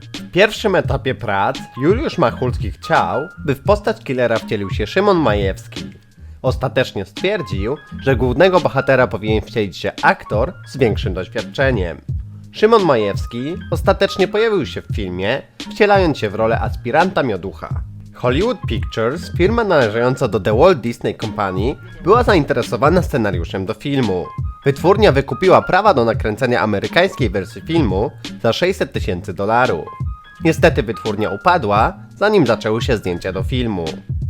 W pierwszym etapie prac Juliusz Machulski chciał, by w postać killera wcielił się Szymon Majewski. Ostatecznie stwierdził, że głównego bohatera powinien wcielić się aktor z większym doświadczeniem. Szymon Majewski ostatecznie pojawił się w filmie, wcielając się w rolę aspiranta mioducha. Hollywood Pictures, firma należąca do The Walt Disney Company, była zainteresowana scenariuszem do filmu. Wytwórnia wykupiła prawa do nakręcenia amerykańskiej wersji filmu za 600 tysięcy dolarów. Niestety wytwórnia upadła, zanim zaczęły się zdjęcia do filmu.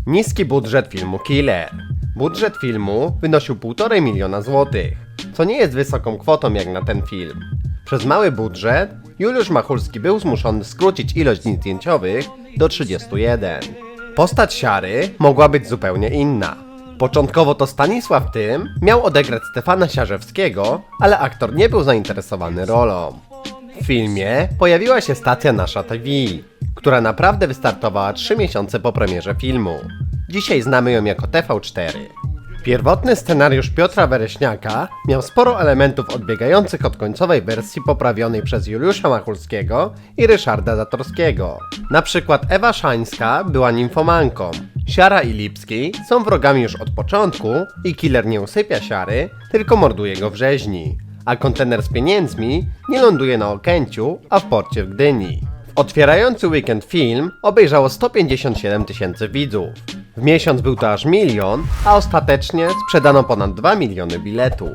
Niski budżet filmu Killer. Budżet filmu wynosił 1,5 miliona złotych, co nie jest wysoką kwotą jak na ten film. Przez mały budżet Juliusz Machulski był zmuszony skrócić ilość dni zdjęciowych do 31. Postać Siary mogła być zupełnie inna. Początkowo to Stanisław Tym miał odegrać Stefana Siarzewskiego, ale aktor nie był zainteresowany rolą. W filmie pojawiła się stacja Nasza TV, która naprawdę wystartowała 3 miesiące po premierze filmu. Dzisiaj znamy ją jako TV4. Pierwotny scenariusz Piotra Wereśniaka miał sporo elementów odbiegających od końcowej wersji poprawionej przez Juliusza Machulskiego i Ryszarda Zatorskiego. Na przykład Ewa Szańska była nimfomanką, Siara i Lipski są wrogami już od początku i killer nie usypia Siary, tylko morduje go w rzeźni, a kontener z pieniędzmi nie ląduje na Okęciu, a w porcie w Gdyni. W otwierający weekend film obejrzało 157 tysięcy widzów. W miesiąc był to aż milion, a ostatecznie sprzedano ponad 2 miliony biletów.